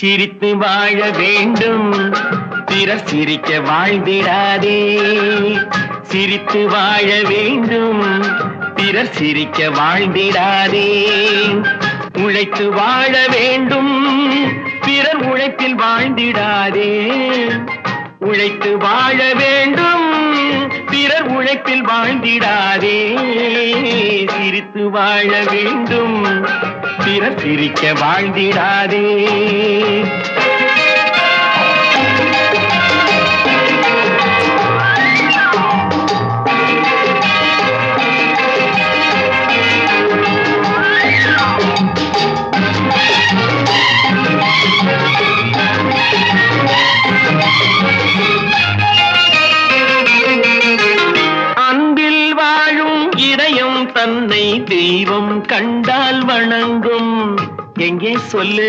சிரித்து வாழ வேண்டும். பிற சிரிக்க வாழ்ந்திடாதே. சிரித்து வாழ வேண்டும். பிறர் சிரிக்க வாழ்ந்திடாதே. உழைத்து வாழ வேண்டும். பிறர் உழைப்பில் வாழ்ந்திடாதே. உழைத்து வாழ வேண்டும். பிறர் உழைப்பில் வாழ்ந்திடாதே. சிரித்து வாழ வேண்டும். பிறர் சிரிக்க வாழ்ந்திடாதே. தன்னை தெய்வம் கண்டால் வணங்கும். எங்கே சொல்லு?